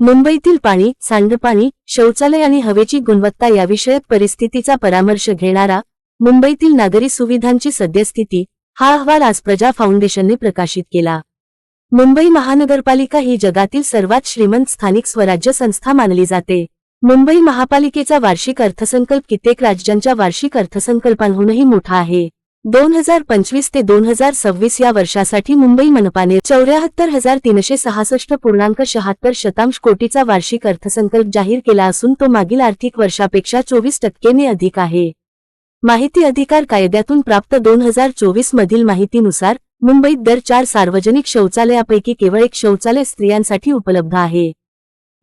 मुंबईतील पाणी सांडपाणी शौचालय आणि हवेची गुणवत्ता याविषयक परिस्थितीचा परामर्श घेणारा मुंबईतील नागरी सुविधांची सद्यस्थिती हा अहवाल आज प्रजा फाउंडेशनने प्रकाशित केला. मुंबई महानगरपालिका ही जगातील सर्वात श्रीमंत स्थानिक स्वराज्य संस्था मानली जाते. मुंबई महापालिकेचा वार्षिक अर्थसंकल्प कित्येक राज्यांच्या वार्षिक अर्थसंकल्पांहूनही मोठा आहे. दोन हजार पंचवीस ते दोन हजार सव्वीस या वर्षासाठी मुंबई मनपाने चौऱ्याहत्तर हजार तीनशे सहासष्ट पूर्णांक शहात्तर शतांश कोटीचा वार्षिक अर्थसंकल्प जाहीर केला असून तो मागील आर्थिक वर्षापेक्षा चोवीस टक्केने अधिक आहे. माहिती अधिकार कायद्यातून प्राप्त दोन हजार चोवीस मधील माहितीनुसार मुंबईत दर चार सार्वजनिक शौचालयापैकी केवळ एक शौचालय स्त्रियांसाठी उपलब्ध आहे.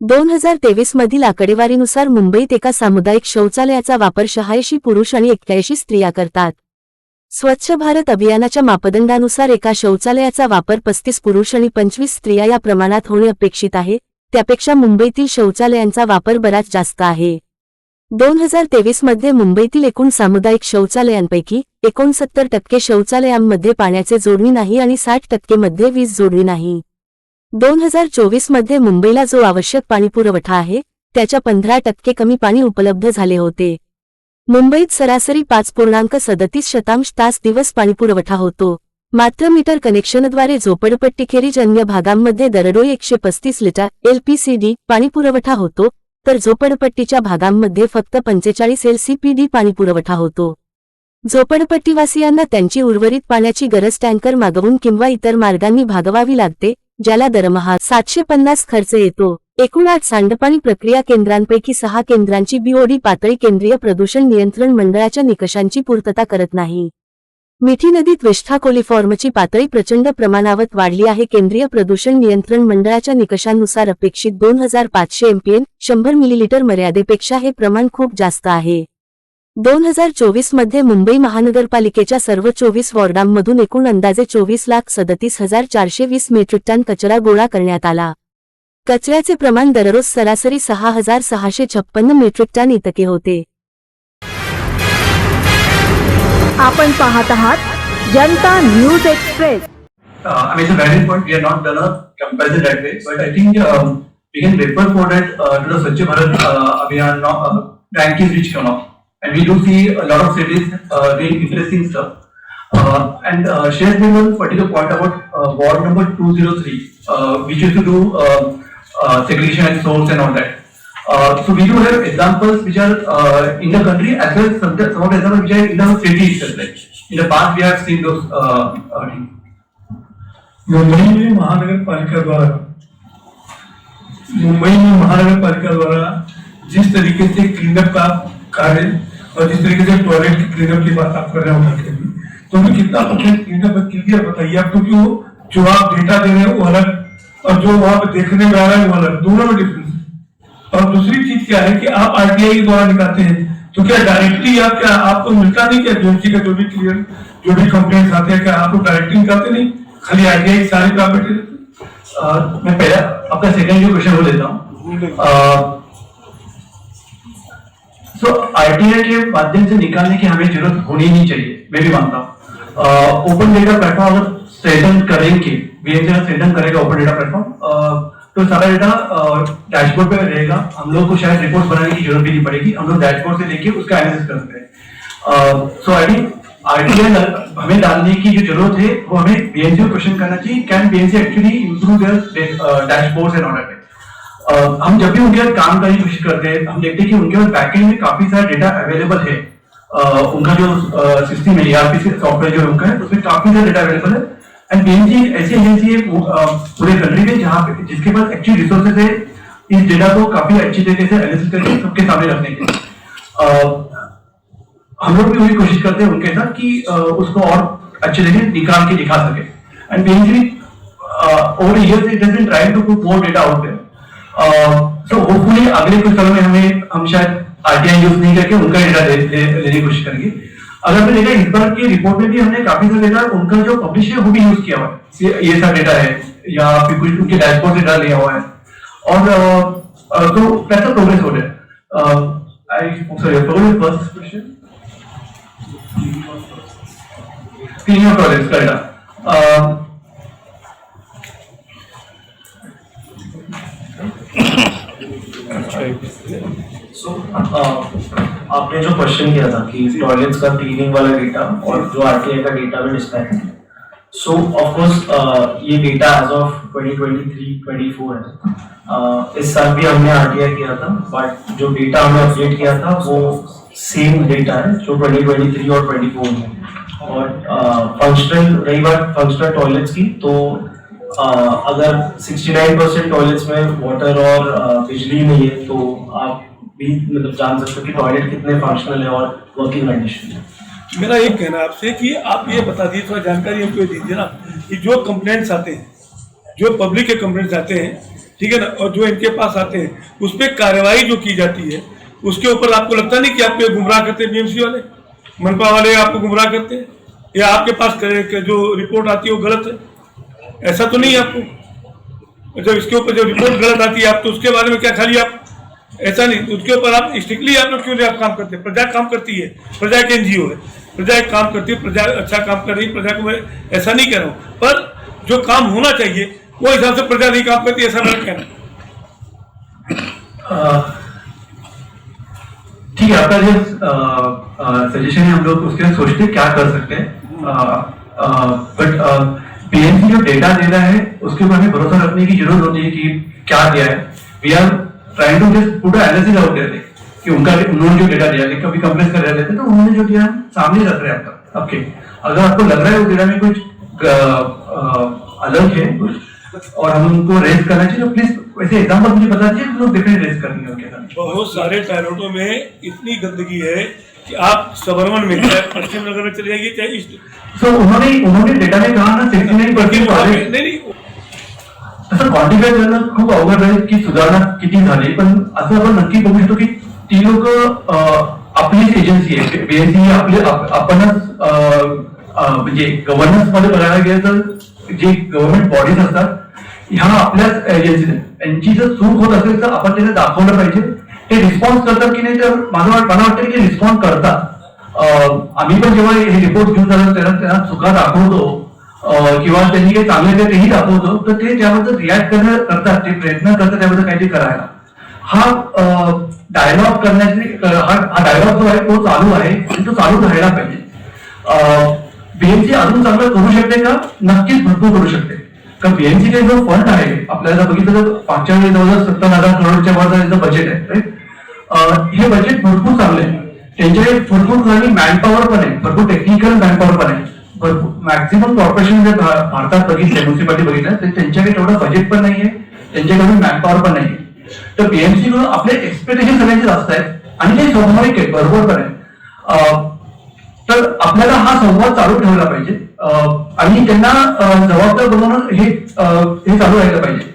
दोन हजार तेवीस मधील आकडेवारीनुसार मुंबईत एका सामुदायिक शौचालयाचा वापर शहाऐंशी पुरुष आणि एक्क्याऐंशी स्त्रिया करतात. स्वच्छ भारत अभियानाच्या मापदंडानुसार एका शौचालयाचा वापर पस्तीस पुरुष आणि पंचवीस स्त्रिया या प्रमाणात होणे अपेक्षित आहे. त्यापेक्षा मुंबईतील शौचालयांचा वापर बराच जास्त आहे. दोन हजार तेवीसमध्ये मुंबईतील एकूण सामुदायिक शौचालयांपैकी एकोणसत्तर टक्के शौचालयांमध्ये पाण्याचे जोडणी नाही आणि साठ टक्केमध्ये वीज जोडणी नाही. दोन हजार चोवीसमध्ये मुंबईला जो आवश्यक पाणीपुरवठा आहे त्याच्या पंधरा टक्के कमी पाणी उपलब्ध झाले होते. मुंबईत सरासरी पाच पूर्णांक सदतीस शतांश तास दिवस पाणीपुरवठा होतो. मात्र मीटर कनेक्शनद्वारे झोपडपट्टीखेरीज अन्य भागांमध्ये दरडोई एकशे पस्तीस लिटर एलपीसीडी पाणीपुरवठा होतो तर झोपडपट्टीच्या भागांमध्ये फक्त पंचेचाळीस एलसीपीडी पाणीपुरवठा होतो. झोपडपट्टीवासियांना त्यांची उर्वरित पाण्याची गरज टँकर मागवून किंवा इतर मार्गांनी भागवावी लागते ज्याला दरमहा सातशे पन्नास खर्च येतो. एकूण आठ सांडपाणी प्रक्रिया केंद्रांपैकी सहा केंद्रांची बीओडी पातळी केंद्रीय प्रदूषण नियंत्रण मंडळाच्या निकषांची पूर्तता करत नाही. मिठी नदीत विष्ठा कोलिफॉर्मची पातळी प्रचंड प्रमाणावर वाढली आहे. केंद्रीय प्रदूषण नियंत्रण मंडळाच्या निकषांनुसार अपेक्षित दोन हजार पाचशे एमपीएन शंभर मिलीलिटर मर्यादेपेक्षा हे प्रमाण खूप जास्त आहे. दोन हजार चोवीसमध्ये मुंबई महानगरपालिकेच्या सर्व चोवीस वॉर्डांमधून एकूण अंदाजे चोवीस लाख सदतीस हजार चारशे वीस मेट्रिक टन कचरा गोळा करण्यात आला. कचऱ्याचे प्रमाण दररोज सरासरी सहा हजार सहाशे छप्पन्न मेट्रिक टन इतके होते आपण पाहत आहात Janata news express Uh, I mean, it's a valid point. We have not done a comparison that way, but I think um, we can refer for that uh, to the Swachh Bharat uh, Abhiyan uh, rankings which come up, and we do see a lot of cities uh, doing interesting stuff. Uh, and uh, share with one particular point about uh, ward number 203, uh, which used to do uh, uh, segregation at source and all that. Uh, so we do have examples which are uh, in the country as well as some, of the examples which are in the city itself. Like in the past, we have seen those uh, uh, things. Mumbai में महानगर पालिका द्वारा मुंबई में महानगर पालिका द्वारा जिस तरीके से क्लीनअप का कार्य और जिस तरीके से टॉयलेट क्लीनअप की बात आप कर रहे हो तो हमें कितना परसेंट क्लीनअप क्लियर बताइए आप क्योंकि वो जो आप डेटा दे रहे हैं वो अलग और जो वहाँ पे देखने में आ रहा है वो अलग दोनों में डिफरेंस है। और दूसरी चीज़ क्या है कि आप आरटीआई के द्वारा निकालते हैं तो क्या डायरेक्टली आप क्या आपको मिलता नहीं क्या एजेंसी का जो भी क्लियर जो भी कंप्लेंट आते हैं क्या आपको डायरेक्टली निकालते नहीं? खाली आरटीआई सारी प्रॉपर्टी Uh, मैं पहला आपका सेकंड जो क्वेश्चन वो लेता हूँ। सो आरटीआई के माध्यम से निकालने की हमें ज़रूरत होनी नहीं चाहिए मैं भी मानता हूँ। ओपन डेटा प्लेटफॉर्म अगर करेंगे। बीएमसी अगर करेगा ओपन डेटा प्लेटफॉर्म तो सारा डेटा डैशबोर्ड पे रहेगा। हम लोग को शायद रिपोर्ट बनाने की ज़रूरत भी नहीं पड़ेगी। हम लोग डैशबोर्ड से लेके उसका एनालिसिस कर सकते हैं। सो आई थिंक आरटीआई हमें डालने की जो ज़रूरत है, वो हमें बीएमसी को क्वेश्चन करना चाहिए। Can BMC actually improve their dashboards and all that हम जब भी उनके साथ काम करने की कोशिश करते हैं, हम देखते हैं कि उनके पास बैकएंड में काफ़ी सारा डेटा अवेलेबल है। उनका जो सिस्टम है ईआरपी सॉफ्टवेयर जो उनका है उसमें काफ़ी सारा डेटा अवेलेबल है। इस डेटा को काफ़ी अच्छी हम लोग भी कोशिश करते हैं उनके साथ उसको और अच्छे निकाल के दिखा सके। होपफुली अगले कुछ में हमें, हम शायद यूज़ नहीं करके उनका डेटा लेने की कोशिश करेंगे। अगर हमने देखा इस बार की रिपोर्ट में भी हमने काफ़ी सारा डेटा उनका जो पब्लिश है वो भी यूज़ किया हुआ है। ये- सारा डेटा है या फिर कुछ उनके डैशबोर्ड डेटा लिया हुआ है। और तो कैसा प्रोग्रेस हो रहा है। I sorry progress first question तीनों प्रोजेक्ट्स का डेटा सो आपने जो क्वेश्चन किया था कि टॉयलेट्स का क्लीनिंग वाला डेटा और जो आरटीआई का डेटा में डिस्पैच है। सो ऑफकोर्स ये डेटा एज ऑफ़ 2023 24 है। Uh, इस साल भी हमने आरटीआई किया था बट जो डेटा हमने अपडेट किया था वो सेम डेटा है जो 2023 और 24 में। और फंक्शनल रही बात फंक्शनल टॉयलेट्स की तो uh, अगर 69 परसेंट टॉयलेट्स में वाटर और uh, बिजली नहीं है तो आप भी मतलब जान सकते हो कि टॉयलेट कितने फंक्शनल है और वर्किंग कंडीशन है। मेरा एक कहना आपसे कि आप ये बता दीजिए, थोड़ा जानकारी हमको दीजिए ना कि जो कंप्लेंट्स आते हैं, जो पब्लिक के कंप्लेंट्स आते हैं, ठीक है ना, और जो इनके पास आते हैं, उस पर कार्रवाई जो की जाती है, उसके ऊपर आपको लगता नहीं कि आपको ये गुमराह करते हैं बीएमसी वाले? मनपा वाले आपको गुमराह करते हैं? या आपके पास करे- जो रिपोर्ट आती है वो गलत है? ऐसा तो नहीं है आपको? जब इसके ऊपर जब रिपोर्ट गलत आती है आप तो उसके बारे में क्या खाली आप ऐसा नहीं, उसके ऊपर आप स्ट्रिक्टली आप लोग क्यों नहीं आप काम करते? प्रजा काम करती है, प्रजा के एनजीओ है। प्रजा काम करती है, प्रजा अच्छा काम कर रही है, प्रजा को मैं ऐसा नहीं कह रहा हूँ। पर जो काम होना चाहिए, वो हिसाब से प्रजा नहीं काम करती, ऐसा मेरा कहना। ठीक है, आपका जो सजेशन है, हम लोग उसके सोचते क्या कर सकते हैं। बट पीएनसी जो डेटा दे रहा है, उसके ऊपर हमें भरोसा रखने की ज़रूरत होती है कि क्या दिया है। We are trying to just put analysis out देते कि उनका उन्होंने जो डेटा दिया है कभी कंप्लेन कर रहे थे तो उन्होंने जो दिया हम सामने रख रहे हैं आपका। ओके अगर आपको लग रहा है उस डेटा में कुछ अलग है कुछ और हम उनको रेज करना चाहिए तो प्लीज़ वैसे एग्ज़ाम्पल मुझे बता दीजिए हम लोग डेफिनेट रेज करेंगे उनके साथ बहुत सारे टॉयलेटों में इतनी गंदगी है कि आप सबरमन में चाहे पश्चिम नगर में चले जाइए चाहे ईस्ट सो उन्होंने उन्होंने डेटा में कहा ना सिक्सटी नाईन पर्सेंट नहीं नहीं तसं क्वांटिफाय करणं खूप अवघड आहे की सुधारणा किती झाली. पण असं आपण नक्की बघू शकतो की ती लोक आपलीच एजन्सी आहे. बीएससी ही आपली आपणच म्हणजे गव्हर्नन्स मध्ये बघायला गेलं तर जे गव्हर्नमेंट बॉडीज असतात, ह्या आपल्याच एजन्सी यांची जर चूक होत असेल तर आपण त्यांना दाखवलं पाहिजे. ते रिस्पॉन्स करतात की नाही, तर वाट- मला वाटतं की रिस्पॉन्स करतात. आम्ही पण जेव्हा हे रिपोर्ट घेऊन जातो त्यांना त्यांना चुका दाखवतो. किंवा त्यांनी काही चांगले ते तेही दाखवतो तर ते त्याबद्दल रिॲक्ट करणं करतात ते प्रयत्न करतात त्याबद्दल काहीतरी करायला. हा डायलॉग करण्याचे हा डायलॉग जो आहे तो चालू आहे आणि तो चालू राहायला पाहिजे. बीएमसी अजून चांगलं करू शकते का? नक्कीच भरपूर करू शकते. कारण बीएमसी चे जो फंड आहे आपल्याला बघितलं तर मागच्या वेळी जवळजवळ सत्तर हजार करोडच्या वर त्यांचं बजेट आहे हे बजेट भरपूर चांगलं आहे. त्यांच्याकडे भरपूर मॅनपॉवर पण आहे भरपूर टेक्निकल मॅनपॉवर पण आहे. भरपूर मॅक्झिमम कॉर्पोरेशन जर भारतात बघितलं म्युन्सिपालिटी बघितलं तर त्यांच्याकडे तेवढं बजेट पण नाहीये त्यांच्याकडे मॅनपॉवर पण नाहीये. तर बीएमसी कडून आपले एक्सपेक्टेशन सगळ्यांचे जास्त आहेत आणि ते स्वाभाविक आहे बरोबर पण आहे तर आपल्याला हा संवाद चालू ठेवला पाहिजे. आणि त्यांना जबाबदार बनवणं हे हे चालू राहिलं पाहिजे.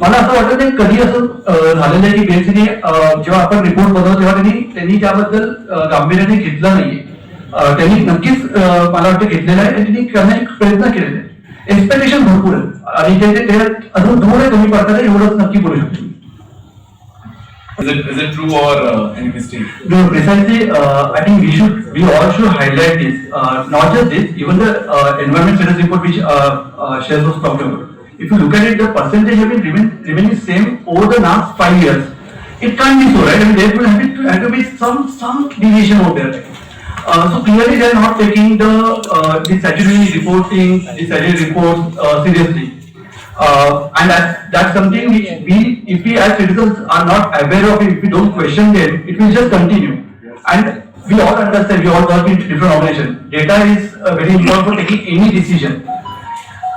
मला असं वाटतं ते कधी असं झालेलं आहे की बीएससीने जेव्हा आपण रिपोर्ट बनवतो तेव्हा त्यांनी त्यांनी त्याबद्दल गांभीर्याने घेतलं नाहीये. त्यांनी नक्कीच मला वाटतं घेतलेलं आहे आणि त्यांनी करण्याचे प्रयत्न केलेले आहेत एक्सपेक्टेशन भरपूर आहे आणि ते- ते ते अजून थोडे कमी पडतात एवढंच नक्की बोलू शकतो Is it is it true or uh, any mistake? No, precisely, uh, I think we should, we all should highlight this, uh, not just this, even the uh, environment status report which uh, uh, Shaz was talking about. If you look at it, the percentage have been remain, remaining same over the last five years. It can't be so, right? I mean, there will have to, have to be some, some deviation out there. Uh, so clearly they are not taking the, uh, the statutory reporting, the statutory reports uh, seriously. Uh, and that's, that's something which we, if we as citizens are not aware of it, if we don't question them, it will just continue. And we all understand, we all work in different organizations. Data is uh, very important for taking any decision.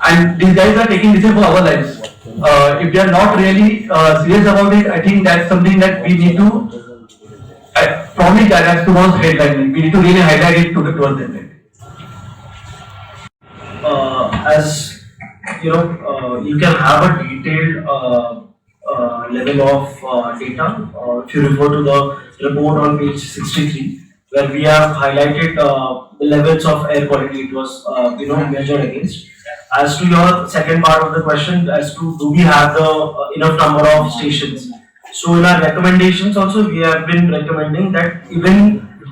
And these guys are taking decision for our lives. Uh, if they are not really uh, serious about it, I think that's something that we need to, uh, probably that has tomorrow's headline. We need to really highlight it to the, towards them. uh, as you know, uh, you can have a detailed uh, uh, level of uh, data. Uh, if you refer to the report on page 63, where we have highlighted uh, the levels of air quality it was uh, you know measured against. As to your second part of the question, as to do we have the uh, enough number of stations? So in our recommendations also, we have been recommending that even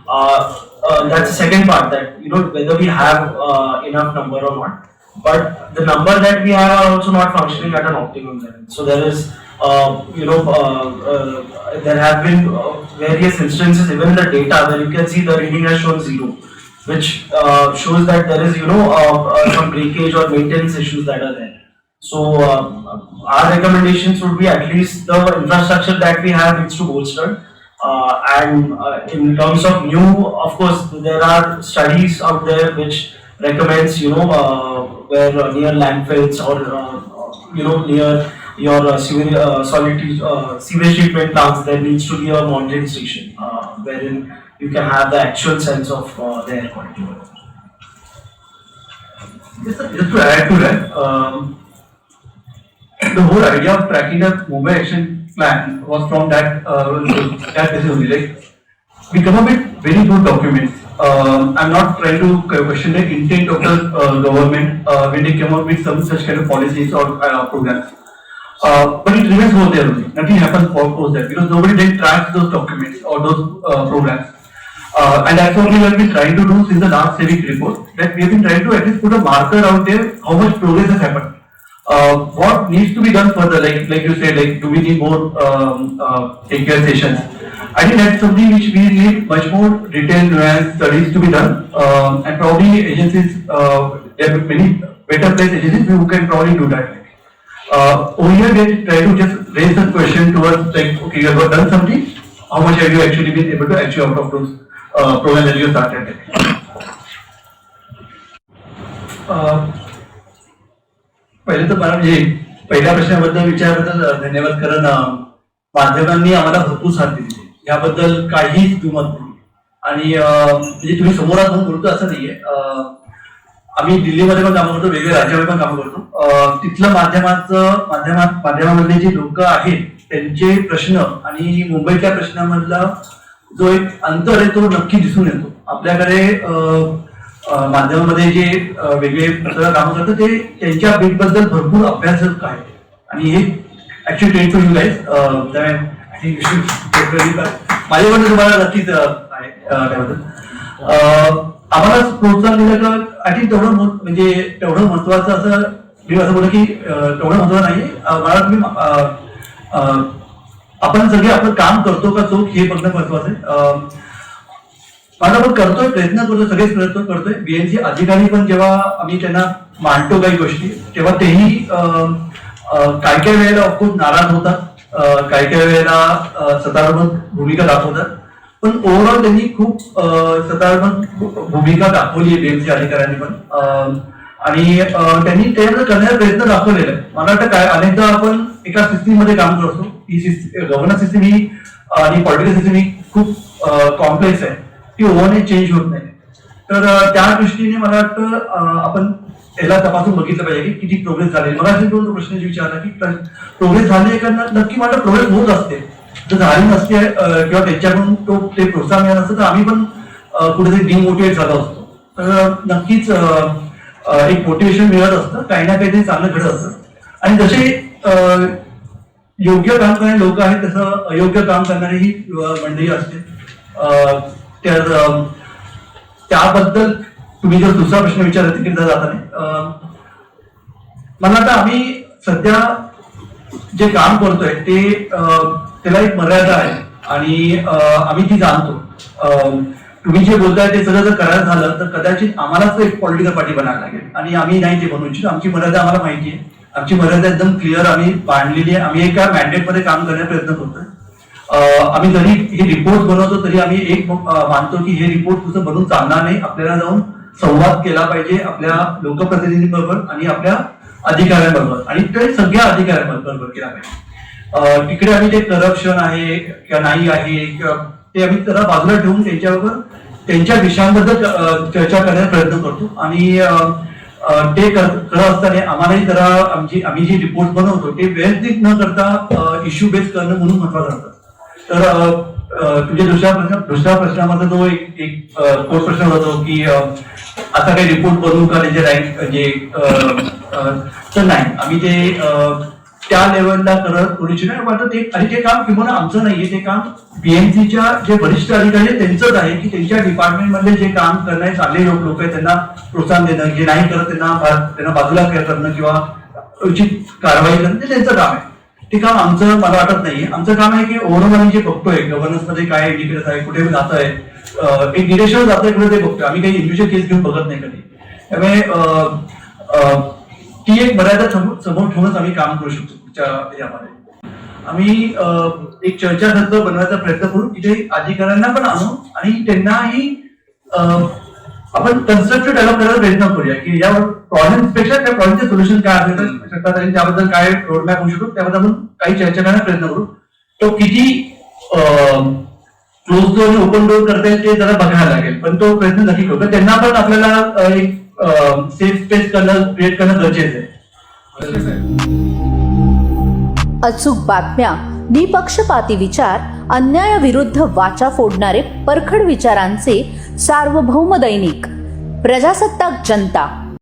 uh, uh, that's the second part that you know whether we have uh, enough number or not. But the number that we have are also not functioning at an optimum level. So there is uh, you know, uh, uh, there have been uh, various instances, even in the data, where you can see the reading has shown zero, which shows that there is, you know, some breakage or maintenance issues that are there. So, our recommendations would be at least the infrastructure that we have needs to bolster. Uh, and uh, in terms of new, of course, there are studies out there which recommends, you know, uh, where uh, near landfills or, uh, you know, near your uh, sewage, uh, solid, uh, sewage treatment plants, there needs to be a monitoring station, uh, wherein you can have the actual sense of uh, the air quality. Just just to add to that, um, the whole idea of tracking the Mumbai action plan was from that, uh, that basis only, like, we come up with very good documents. Um, I'm not trying to question the intent of the uh, government uh, when they came up with some such kind of policies or uh, programs. Uh, but it remains over there only. Nothing happens for post that because nobody then tracks those documents or those uh, programs. Uh, and that's what we have been trying to do since the last civic report. That we have been trying to at least put a marker out there how much progress has happened. Uh, what needs to be done further? Like like you said, like do we need more um, uh, care sessions? I think that's something which we need much more detailed nuanced studies to be done. Um, and probably agencies, uh, there are many better placed agencies who can probably do that. Uh, over here, they try to just raise the question towards like, okay, you have done something, how much have you actually been able to achieve out of those uh, programs that you started? Uh, पहिले तर मला म्हणजे पहिल्या प्रश्नाबद्दल विचाराबद्दल धन्यवाद कारण माध्यमांनी आम्हाला भरपूर साथ दिली. याबद्दल काहीच दुमत नाही. आणि म्हणजे तुम्ही समोर म्हणून बोलतो असं नाहीये. आम्ही दिल्लीमध्ये पण कामं करतो वेगवेगळ्या राज्यामध्ये पण कामं करतो. तिथलं माध्यमाचं माध्यमात माध्यमामधले जे लोक आहेत त्यांचे प्रश्न आणि मुंबईतल्या प्रश्नामधला जो एक अंतर आहे तो नक्की दिसून येतो. आपल्याकडे अ, माध्यमामध्ये जे वेगळे काम कामं करतात ते त्यांच्या बीटबद्दल भरपूर अभ्यासक आहे आणि हे actually train to you guys माझ्याकडे तुम्हाला नक्कीच आहे त्याबद्दल. अ, आम्हाला प्रोत्साहन दिलं तर आय तेवढं म्हणजे तेवढं महत्वाचं असं मी असं बोललं की तेवढं महत्वाचं नाही मला तुम्ही आपण सगळे आपण काम करतो का चोख हे बघणं महत्वाचं आहे. माझा आपण करतोय प्रयत्न करतोय सगळेच प्रयत्न करतोय. बीएनसी अधिकारी पण जेव्हा आम्ही त्यांना मांडतो काही गोष्टी तेव्हा तेही काही काही वेळेला ऑफकोर्स नाराज होतात. काही काही वेळेला अ, सकारात्मक भूमिका दाखवतात. पण ओव्हरऑल त्यांनी खूप अ, सकारात्मक भूमिका दाखवली आहे बीएमसी अधिकाऱ्यांनी पण. आणि त्यांनी ते करण्याचा प्रयत्न दाखवलेला आहे. मला वाटतं काय अनेकदा आपण एका सिस्टीममध्ये काम करतो. ही सिस्टीम गव्हर्नन्स सिस्टीम ही आणि पॉलिटिकल सिस्टीम ही खूप कॉम्प्लेक्स आहे. ती ओव्हरने चेंज होत नाही. तर त्या दृष्टीने मला वाटतं आपण याला तपासून बघितलं पाहिजे की किती प्रोग्रेस झाली मला असे दोन प्रश्न जे विचारला की प्रोग्रेस झाली का नक्की मला प्रोग्रेस होत असते. जर झाली नसते किंवा त्याच्याकडून तो ते प्रोत्साहन मिळालं असतं तर आम्ही पण कुठेतरी डिमोटिवेट झालो असतो. तर नक्कीच एक मोटिवेशन मिळत असतं. काही ना काहीतरी चांगलं घडत असतं. आणि जसे योग्य काम करणारे लोक आहेत तसं अयोग्य काम करणारी ही मंडळी असते. तर त्याबद्दल तुम्ही जर दुसरा प्रश्न विचारला तिकडे जाताना मला आता आम्ही सध्या जे काम करतोय ते त्याला एक मर्यादा आहे. आणि आम्ही ती जाणतो. तुम्ही जे बोलताय ते सगळं जर करायला झालं तर कदाचित आम्हालाच एक पॉलिटिकल पार्टी बनायला लागेल. आणि आम्ही नाही ते बनवू इच्छितो. आमची मर्यादा आम्हाला माहिती आहे. आमची मर्यादा एकदम क्लिअर आम्ही बांधलेली आहे. आम्ही एका मॅन्डेटमध्ये मध्ये काम करण्याचा प्रयत्न करतोय. आम्ही जरी हे रिपोर्ट बनवतो तरी आम्ही एक मानतो की हे रिपोर्ट तुझं बनवून चालणार नाही. आपल्याला जाऊन संवाद केला पाहिजे आपल्या लोकप्रतिनिधींबरोबर आणि आपल्या अधिकाऱ्यांबरोबर. आणि ते सगळ्या अधिकाऱ्यांबरोबर केला पाहिजे. तिकडे आम्ही ते करप्शन आहे किंवा नाही आहे किंवा ते आम्ही त्याला बाजूला ठेवून त्यांच्याबरोबर त्यांच्या विषयांबद्दल चर्चा करण्याचा प्रयत्न करतो. आणि ते करत असताना आम्हालाही जरा आमची आम्ही जे रिपोर्ट बनवतो ते व्यवस्थित न करता इश्यू बेस करणं म्हणून महत्वाचं असतं तर तुझ्या म्हणजे दुसऱ्या प्रश्न दुसऱ्या प्रश्नामध्ये तो एक एक प्रश्न होतो की आता असा काही रिपोर्ट बनवू का त्याचे रँक म्हणजे तर नाही. आम्ही ते त्या लेवलला करत करू इच्छित नाही वाटत ते आणि ते काम किंवा आमचं नाहीये. ते काम बीएमसीच्या जे वरिष्ठ अधिकारी आहेत त्यांचंच आहे की त्यांच्या डिपार्टमेंटमधले जे काम करणारे चांगले लोक लोक आहेत त्यांना प्रोत्साहन देणं जे नाही करत त्यांना त्यांना बाजूला करणं किंवा उचित कारवाई करणं ते त्यांचं काम आहे. ते काम आमचं मला वाटत नाही. आमचं काम आहे की ओव्हरऑल आम्ही जे बघतोय गव्हर्नन्समध्ये काय इंडिकेटर्स आहे कुठे जात आहे एक डिरेक्शन जात आहे कुठे ते बघतोय. आम्ही काही इंडिव्हिज्युअल केस घेऊन बघत नाही कधी. त्यामुळे अं, ती एक मर्यादा समोर समोर ठेवूनच आम्ही काम करू शकतो पुढच्या यामध्ये. आम्ही अं, एक चर्चासत्र बनवायचा प्रयत्न करू तिथे अधिकाऱ्यांना पण आणू आणि त्यांनाही अं, आपण कन्स्ट्रक्टिव्ह डेव्हलप करायचा प्रयत्न करूया की या प्रॉब्लेम्सपेक्षा त्या प्रॉब्लेमचे सोल्युशन काय असेल शकतात. आणि त्याबद्दल काय रोडमॅप होऊ शकतो त्याबद्दल आपण काही चर्चा करण्याचा प्रयत्न करू. तो किती क्लोज डोअर आणि ओपन डोअर करता येईल ते जरा बघायला लागेल. पण तो प्रयत्न नक्की करू. तर त्यांना पण आपल्याला एक सेफ स्पेस करणं क्रिएट करणं गरजेचं आहे. अचूक बातम्या निपक्षपाती विचार अन्यायाविरुद्ध वाचा फोडणारे परखड विचारांचे सार्वभौम दैनिक. प्रजासत्ताक जनता.